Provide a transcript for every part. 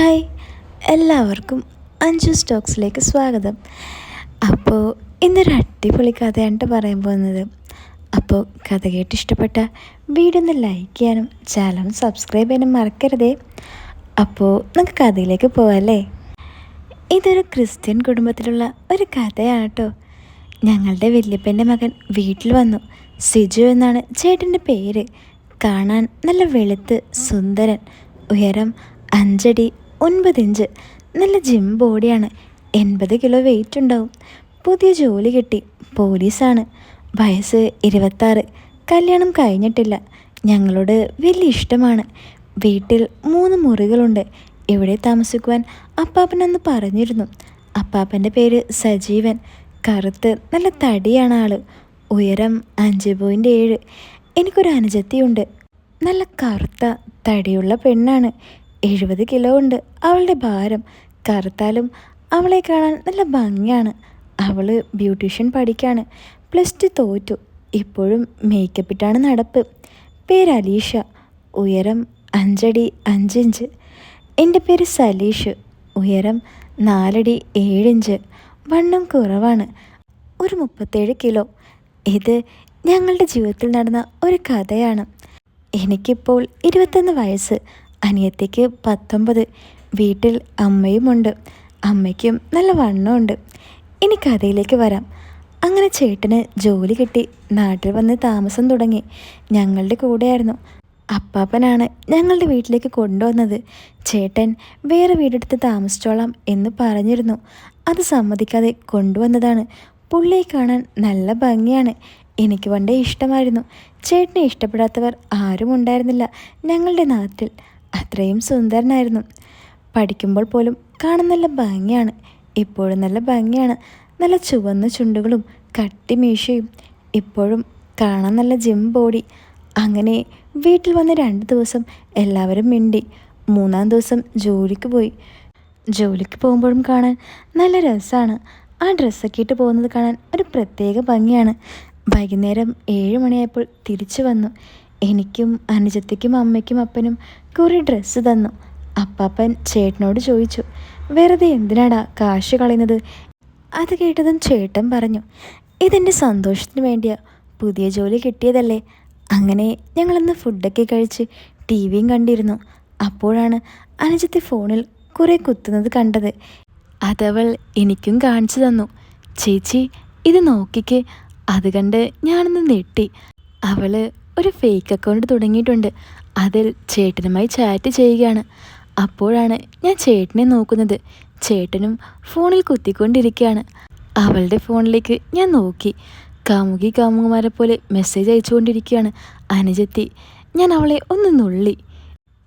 Hi എല്ലാവർക്കും അഞ്ചു സ്റ്റോക്സിലേക്ക് സ്വാഗതം. അപ്പോൾ ഇന്നൊരു അടിപൊളി കഥയാണ് പറയാൻ പോകുന്നത്. അപ്പോൾ കഥ കേട്ട് ഇഷ്ടപ്പെട്ട വീഡിയോ ഒന്ന് ലൈക്ക് ചെയ്യാനും ചാനൽ സബ്സ്ക്രൈബ് ചെയ്യാനും മറക്കരുതേ. അപ്പോൾ നമുക്ക് കഥയിലേക്ക് പോവാല്ലേ? ഇതൊരു ക്രിസ്ത്യൻ കുടുംബത്തിലുള്ള ഒരു കഥയാണ് കേട്ടോ ഞങ്ങളുടെ വല്യപ്പന്റെ മകൻ വീട്ടിൽ വന്നു. സിജു എന്നാണ് ചേട്ടന്റെ പേര്. കാണാൻ നല്ല വെളുത്ത് സുന്ദരൻ ഉയരം അഞ്ചടി ഒൻപത് ഇഞ്ച്. നല്ല ജിം ബോഡിയാണ് എൺപത് കിലോ വെയിറ്റ് ഉണ്ടാവും. പുതിയ ജോലി കിട്ടി. പോലീസാണ്. വയസ്സ് ഇരുപത്താറ്. കല്യാണം കഴിഞ്ഞിട്ടില്ല. ഞങ്ങളോട് വലിയ ഇഷ്ടമാണ്. വീട്ടിൽ മൂന്ന് മുറികളുണ്ട്. എവിടെ താമസിക്കുവാൻ അപ്പാപ്പനെന്ന് പറഞ്ഞിരുന്നു. അപ്പാപ്പന്റെ പേര് സജീവൻ. കറുത്ത് നല്ല തടിയാണ് ആൾ. ഉയരം അഞ്ച് പോയിന്റ് ഏഴ്. എനിക്കൊരു അനുജത്തിയുണ്ട്. നല്ല കറുത്ത തടിയുള്ള പെണ്ണാണ്. എഴുപത് കിലോ ഉണ്ട്. അവളുടെ ഭാരം കറുത്താലും അവളെ കാണാൻ നല്ല ഭംഗിയാണ്. അവൾ ബ്യൂട്ടീഷ്യൻ പഠിക്കാണ്. പ്ലസ് ടു തോറ്റു. ഇപ്പോഴും മേക്കപ്പ് ഇട്ടാണ് നടപ്പ്. പേര് അലീഷ. ഉയരം അഞ്ചടി അഞ്ചിഞ്ച്. എന്റെ പേര് സലീഷ്. ഉയരം നാലടി ഏഴിഞ്ച്. വണ്ണം കുറവാണ്. ഒരു മുപ്പത്തേഴ് കിലോ. ഇത് ഞങ്ങളുടെ ജീവിതത്തിൽ നടന്ന ഒരു കഥയാണ്. എനിക്കിപ്പോൾ ഇരുപത്തൊന്ന് വയസ്സ്. അനിയത്തിക്ക് പത്തൊമ്പത്. വീട്ടിൽ അമ്മയുമുണ്ട്. അമ്മയ്ക്കും നല്ല വണ്ണമുണ്ട്. ഇനി കഥയിലേക്ക് വരാം. അങ്ങനെ ചേട്ടന് ജോലി കിട്ടി. നാട്ടിൽ വന്ന് താമസം തുടങ്ങി. ഞങ്ങളുടെ കൂടെയായിരുന്നു. അപ്പാപ്പനാണ് ഞങ്ങളുടെ വീട്ടിലേക്ക് കൊണ്ടുവന്നത്. ചേട്ടൻ വേറെ വീടെടുത്ത് താമസിച്ചോളാം എന്ന് പറഞ്ഞിരുന്നു. അത് സമ്മതിക്കാതെ കൊണ്ടുവന്നതാണ്. പുള്ളിയെ കാണാൻ നല്ല ഭംഗിയാണ്. എനിക്ക് പണ്ടേ ഇഷ്ടമായിരുന്നു. ചേട്ടനെ ഇഷ്ടപ്പെടാത്തവർ ആരും ഉണ്ടായിരുന്നില്ല ഞങ്ങളുടെ നാട്ടിൽ. അത്രയും സുന്ദരനായിരുന്നു. പഠിക്കുമ്പോൾ പോലും കാണാൻ നല്ല ഭംഗിയാണ്. ഇപ്പോഴും നല്ല ഭംഗിയാണ്. നല്ല ചുവന്ന ചുണ്ടുകളും കട്ടി മീശയും ഇപ്പോഴും കാണാൻ നല്ല ജിം ബോഡി അങ്ങനെ വീട്ടിൽ വന്ന് രണ്ട് ദിവസം എല്ലാവരും മിണ്ടി മൂന്നാം ദിവസം ജോലിക്ക് പോയി. ജോലിക്ക് പോകുമ്പോഴും കാണാൻ നല്ല രസമാണ് ആ ഡ്രസ്സൊക്കെ ഇട്ട് പോകുന്നത് കാണാൻ ഒരു പ്രത്യേക ഭംഗിയാണ്. വൈകുന്നേരം ഏഴ് മണിയായപ്പോൾ തിരിച്ചു വന്നു. എനിക്കും അനുജത്തിക്കും അമ്മയ്ക്കും അപ്പനും കുറേ ഡ്രസ്സ് തന്നു. അപ്പാപ്പൻ ചേട്ടനോട് ചോദിച്ചു വെറുതെ എന്തിനാടാ കാശ് കളയുന്നത്? അത് കേട്ടതും ചേട്ടൻ പറഞ്ഞു ഇതെന്റെ സന്തോഷത്തിന് വേണ്ടിയാ. പുതിയ ജോലി കിട്ടിയതല്ലേ. അങ്ങനെ ഞങ്ങളന്ന് ഫുഡൊക്കെ കഴിച്ച് ടി വിയും കണ്ടിരുന്നു. അപ്പോഴാണ് അനുജത്തി ഫോണിൽ കുറേ കുത്തുന്നത് കണ്ടത്. അതവൾ എനിക്കും കാണിച്ചു തന്നു. ചേച്ചി ഇത് നോക്കിക്ക്. അത് കണ്ട് ഞാനൊന്ന് നെട്ടി അവൾ ഒരു ഫേക്ക് അക്കൗണ്ട് തുടങ്ങിയിട്ടുണ്ട്. അതിൽ ചേട്ടനുമായി ചാറ്റ് ചെയ്യുകയാണ്. അപ്പോഴാണ് ഞാൻ ചേട്ടനെ നോക്കുന്നത്. ചേട്ടനും ഫോണിൽ കുത്തിക്കൊണ്ടിരിക്കുകയാണ്. അവളുടെ ഫോണിലേക്ക് ഞാൻ നോക്കി. കാമുകി കാമുകമാരെ പോലെ മെസ്സേജ് അയച്ചുകൊണ്ടിരിക്കുകയാണ്. അനുജത്തി ഞാൻ അവളെ ഒന്ന് നുള്ളി.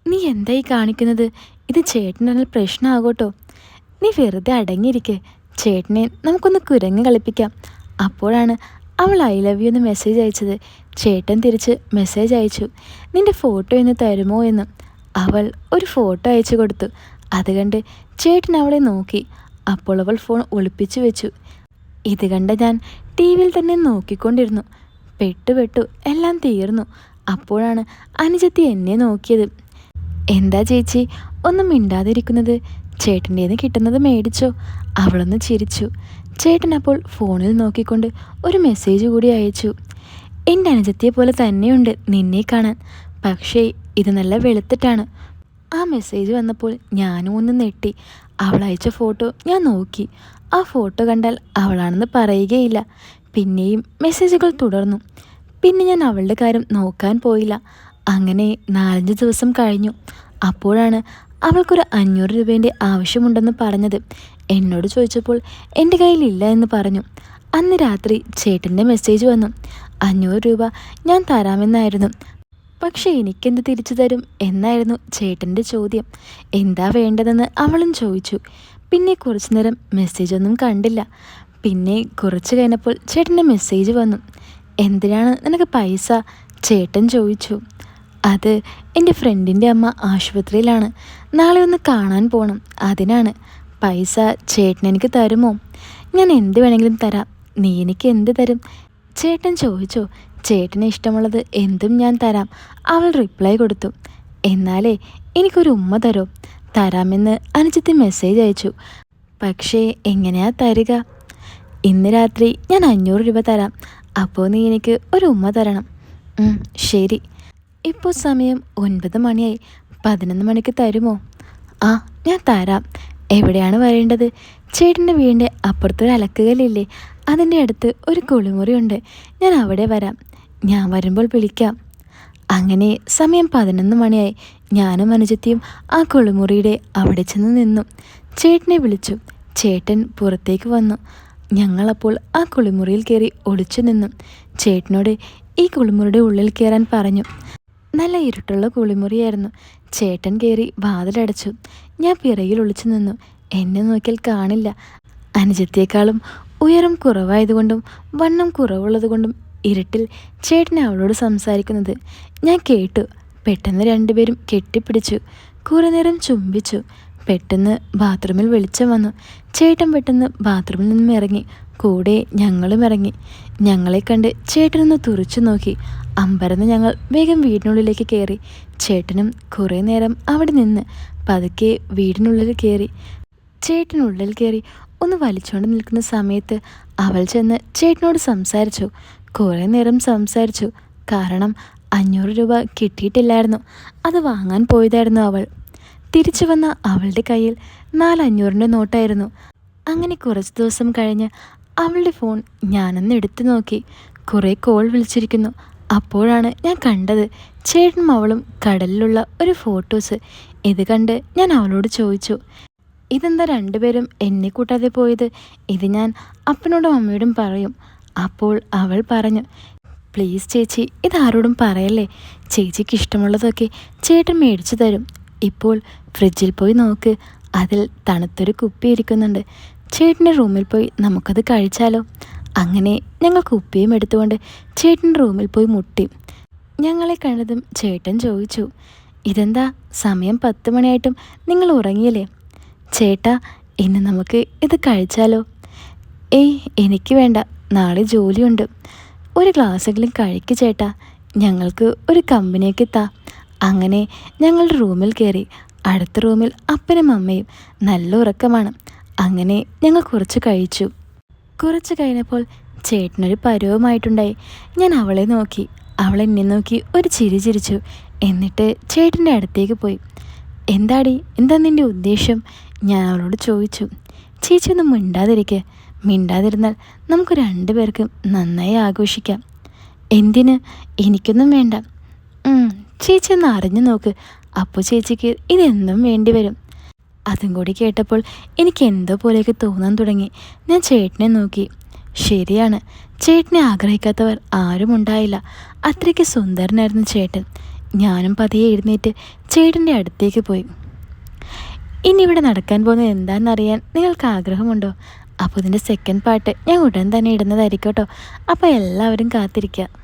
നീ എന്തായി കാണിക്കുന്നത്? ഇത് ചേട്ടനാണെങ്കിൽ പ്രശ്നമാകോട്ടോ നീ വെറുതെ അടങ്ങിയിരിക്കെ. ചേട്ടനെ നമുക്കൊന്ന് കുരങ്ങ് കളിപ്പിക്കാം. അപ്പോഴാണ് അവൾ ഐ ലവ് യു എന്ന് മെസ്സേജ് അയച്ചത്. ചേട്ടൻ തിരിച്ച് മെസ്സേജ് അയച്ചു. നിന്റെ ഫോട്ടോ എന്ന് തരുമോ? എന്ന്. അവൾ ഒരു ഫോട്ടോ അയച്ചു കൊടുത്തു. അത് കണ്ട് ചേട്ടൻ അവളെ നോക്കി. അപ്പോൾ അവൾ ഫോൺ ഒളിപ്പിച്ചു വെച്ചു. ഇത് കണ്ട് ഞാൻ ടി വിയിൽ തന്നെ നോക്കിക്കൊണ്ടിരുന്നു. പെട്ടു പെട്ടു എല്ലാം തീർന്നു. അപ്പോഴാണ് അനുജത്തി എന്നെ നോക്കിയത്. എന്താ ചേച്ചി ഒന്നും മിണ്ടാതിരിക്കുന്നത്? ചേട്ടന്റേന്ന് കിട്ടുന്നത് മേടിച്ചോ? അവളൊന്ന് ചിരിച്ചു. ചേട്ടൻ അപ്പോൾ ഫോണിൽ നോക്കിക്കൊണ്ട് ഒരു മെസ്സേജ് കൂടി അയച്ചു. എന്റെ അനുജത്തിയെ പോലെ തന്നെയുണ്ട് നിന്നെ കാണാൻ. പക്ഷേ ഇത് നല്ല വെളുത്തിട്ടാണ്. ആ മെസ്സേജ് വന്നപ്പോൾ ഞാനും ഒന്ന് നെട്ടി അവൾ അയച്ച ഫോട്ടോ ഞാൻ നോക്കി. ആ ഫോട്ടോ കണ്ടാൽ അവളാണെന്ന് പറയുകയില്ല. പിന്നെയും മെസ്സേജുകൾ തുടർന്നു. പിന്നെ ഞാൻ അവളുടെ കാര്യം നോക്കാൻ പോയില്ല. അങ്ങനെ നാലഞ്ച് ദിവസം കഴിഞ്ഞു. അപ്പോഴാണ് അവൾക്കൊരു അഞ്ഞൂറ് രൂപേന്റെ ആവശ്യമുണ്ടെന്ന് പറഞ്ഞത്. എന്നോട് ചോദിച്ചപ്പോൾ എന്റെ കയ്യിലില്ല എന്ന് പറഞ്ഞു. അന്ന് രാത്രി ചേട്ടന്റെ മെസ്സേജ് വന്നു. അഞ്ഞൂറ് രൂപ ഞാൻ തരാമെന്നായിരുന്നു. പക്ഷേ എനിക്കെന്ത് തിരിച്ചു തരും എന്നായിരുന്നു ചേട്ടന്റെ ചോദ്യം. എന്താ വേണ്ടതെന്ന് അവളും ചോദിച്ചു. പിന്നെ കുറച്ചു നേരം മെസ്സേജ് ഒന്നും കണ്ടില്ല. പിന്നെ കുറച്ച് കഴിഞ്ഞപ്പോൾ ചേട്ടന്റെ മെസ്സേജ് വന്നു. എന്തിനാണ് നിനക്ക് പൈസ? ചേട്ടൻ ചോദിച്ചു. അത് എന്റെ ഫ്രണ്ടിന്റെ അമ്മ ആശുപത്രിയിലാണ്. നാളെ ഒന്ന് കാണാൻ പോകണം അതിനാണ്. പൈസ ചേട്ടൻ എനിക്ക് തരുമോ? ഞാൻ എന്ത് വേണമെങ്കിലും തരാം. നീ എനിക്ക് എന്ത് തരും? ചേട്ടൻ ചോദിച്ചോ. ചേട്ടന് ഇഷ്ടമുള്ളത് എന്തും ഞാൻ തരാം. അവൾ റിപ്ലൈ കൊടുത്തു. എന്നാലേ എനിക്കൊരു ഉമ്മ തരോ. തരാമെന്ന് അനുജത്തി മെസ്സേജ് അയച്ചു. പക്ഷേ എങ്ങനെയാ തരിക? ഇന്ന് രാത്രി ഞാൻ അഞ്ഞൂറ് രൂപ തരാം. അപ്പോൾ നീ എനിക്ക് ഒരു ഉമ്മ തരണം. ശരി. ഇപ്പോൾ സമയം ഒൻപത് മണിയായി. പതിനൊന്ന് മണിക്ക് തരുമോ? ആ ഞാൻ തരാം. എവിടെയാണ് വരേണ്ടത്? ചേട്ടന്റെ വീടിന്റെ അപ്പുറത്തൊരു അലക്കുകല്ലില്ലേ? അതിന്റെ അടുത്ത് ഒരു കുളിമുറിയുണ്ട്. ഞാൻ അവിടെ വരാം. ഞാൻ വരുമ്പോൾ വിളിക്കാം. അങ്ങനെ സമയം പതിനൊന്ന് മണിയായി. ഞാനും അനുജത്തിയും ആ കുളിമുറിയുടെ അവിടെ ചെന്ന് നിന്നു. ചേട്ടനെ വിളിച്ചു. ചേട്ടൻ പുറത്തേക്ക് വന്നു. ഞങ്ങളപ്പോൾ ആ കുളിമുറിയിൽ കയറി ഒളിച്ചു നിന്നു. ചേട്ടനോട് ഈ കുളിമുറിയുടെ ഉള്ളിൽ കയറാൻ പറഞ്ഞു. നല്ല ഇരുട്ടുള്ള കുളിമുറിയായിരുന്നു. ചേട്ടൻ കയറി വാതിലടച്ചു. ഞാൻ പിറകിൽ ഒളിച്ചു നിന്നു. എന്നെ നോക്കിയാൽ കാണില്ല. അനുജത്തേക്കാളും ഉയരം കുറവായതുകൊണ്ടും വണ്ണം കുറവുള്ളതുകൊണ്ടും ഇരുട്ടിൽ ചേട്ടൻ അവളോട് സംസാരിക്കുന്നത് ഞാൻ കേട്ടു. പെട്ടെന്ന് രണ്ടുപേരും കെട്ടിപ്പിടിച്ചു. കുറേ നേരം ചുംബിച്ചു. പെട്ടെന്ന് ബാത്റൂമിൽ വെളിച്ചം വന്നു. ചേട്ടൻ പെട്ടെന്ന് ബാത്റൂമിൽ നിന്നും ഇറങ്ങി. കൂടെ ഞങ്ങളും ഇറങ്ങി. ഞങ്ങളെ കണ്ട് ചേട്ടനൊന്ന് തുറച്ചു നോക്കി. അമ്പരന്ന് ഞങ്ങൾ വേഗം വീടിനുള്ളിലേക്ക് കയറി ചേട്ടനും കുറേ നേരം അവിടെ നിന്ന് പതുക്കെ വീടിനുള്ളിൽ കയറി ചേട്ടനുള്ളിൽ കയറി ഒന്ന് വലിച്ചുകൊണ്ട് നിൽക്കുന്ന സമയത്ത് അവൾ ചെന്ന് ചേട്ടനോട് സംസാരിച്ചു. കുറേ നേരം സംസാരിച്ചു. കാരണം അഞ്ഞൂറ് രൂപ കിട്ടിയിട്ടില്ലായിരുന്നു. അത് വാങ്ങാൻ പോയതായിരുന്നു അവൾ. തിരിച്ചു വന്ന അവളുടെ കയ്യിൽ നാലഞ്ഞൂറിന്റെ നോട്ടായിരുന്നു. അങ്ങനെ കുറച്ച് ദിവസം കഴിഞ്ഞ് അവളുടെ ഫോൺ ഞാനൊന്ന് എടുത്തു നോക്കി. കുറേ കോൾ വിളിച്ചിരിക്കുന്നു. അപ്പോഴാണ് ഞാൻ കണ്ടത് ചേട്ടനും അവളും കടലിലുള്ള ഒരു ഫോട്ടോസ് ഇത് കണ്ട് ഞാൻ അവളോട് ചോദിച്ചു ഇതെന്താ രണ്ടുപേരും എന്നെ കൂട്ടാതെ പോയത്? ഇത് ഞാൻ അപ്പനോടും അമ്മയോടും പറയും. അപ്പോൾ അവൾ പറഞ്ഞു പ്ലീസ് ചേച്ചി ഇതാരോടും പറയല്ലേ? ചേച്ചിക്ക് ഇഷ്ടമുള്ളതൊക്കെ ചേട്ടൻ മേടിച്ചു തരും. ഇപ്പോൾ ഫ്രിഡ്ജിൽ പോയി നോക്ക് അതിൽ തണുത്തൊരു കുപ്പി ഇരിക്കുന്നുണ്ട്. ചേട്ടന്റെ റൂമിൽ പോയി നമുക്കത് കഴിച്ചാലോ? അങ്ങനെ ഞങ്ങൾ കുപ്പിയും എടുത്തുകൊണ്ട് ചേട്ടൻ റൂമിൽ പോയി മുട്ടി. ഞങ്ങളെ കണ്ടതും ചേട്ടൻ ചോദിച്ചു ഇതെന്താ? സമയം പത്ത് മണിയായിട്ടും നിങ്ങൾ ഉറങ്ങിയല്ലേ? ചേട്ടാ ഇന്ന് നമുക്ക് ഇത് കഴിച്ചാലോ? ഏയ് എനിക്ക് വേണ്ട. നാളെ ജോലിയുണ്ട്. ഒരു ഗ്ലാസ്സെങ്കിലും കഴിക്ക് ചേട്ടാ. ഞങ്ങൾക്ക് ഒരു കമ്പനിയൊക്കെ താ. അങ്ങനെ ഞങ്ങൾ റൂമിൽ കയറി അടുത്ത റൂമിൽ അപ്പനും അമ്മയും നല്ല ഉറക്കമാണ്. അങ്ങനെ ഞങ്ങൾ കുറച്ച് കഴിച്ചു. കുറച്ച് കഴിഞ്ഞപ്പോൾ ചേട്ടനൊരു പരുവമായിട്ടുണ്ടായി. ഞാൻ അവളെ നോക്കി. അവൾ എന്നെ നോക്കി ഒരു ചിരി ചിരിച്ചു. എന്നിട്ട് ചേട്ടന്റെ അടുത്തേക്ക് പോയി. എന്താടി? എന്താ നിന്റെ ഉദ്ദേശം? ഞാൻ അവളോട് ചോദിച്ചു. ചേച്ചി ഒന്നും മിണ്ടാതിരിക്കുക മിണ്ടാതിരുന്നാൽ നമുക്ക് രണ്ടുപേർക്കും നന്നായി ആഘോഷിക്കാം. എന്തിന്? എനിക്കൊന്നും വേണ്ട. ചേച്ചി ഒന്ന് അറിഞ്ഞു നോക്ക്. അപ്പോൾ ചേച്ചിക്ക് ഇതെന്നും വേണ്ടി വരും. അതും കൂടി കേട്ടപ്പോൾ എനിക്ക് എന്തോ പോലെയൊക്കെ തോന്നാൻ തുടങ്ങി. ഞാൻ ചേട്ടനെ നോക്കി. ശരിയാണ്. ചേട്ടനെ ആഗ്രഹിക്കാത്തവർ ആരും ഉണ്ടായില്ല. അത്രയ്ക്ക് സുന്ദരനായിരുന്നു ചേട്ടൻ. ഞാനും പതിയെ എഴുന്നേറ്റ് ചേട്ടന്റെ അടുത്തേക്ക് പോയി. ഇനി ഇവിടെ നടക്കാൻ പോകുന്നത് എന്താണെന്നറിയാൻ നിങ്ങൾക്ക് ആഗ്രഹമുണ്ടോ? അപ്പോൾ ഇതിന്റെ സെക്കൻഡ് പാർട്ട് ഞാൻ ഉടൻ തന്നെ ഇടുന്നതായിരിക്കും കേട്ടോ. അപ്പോൾ എല്ലാവരും കാത്തിരിക്കുക.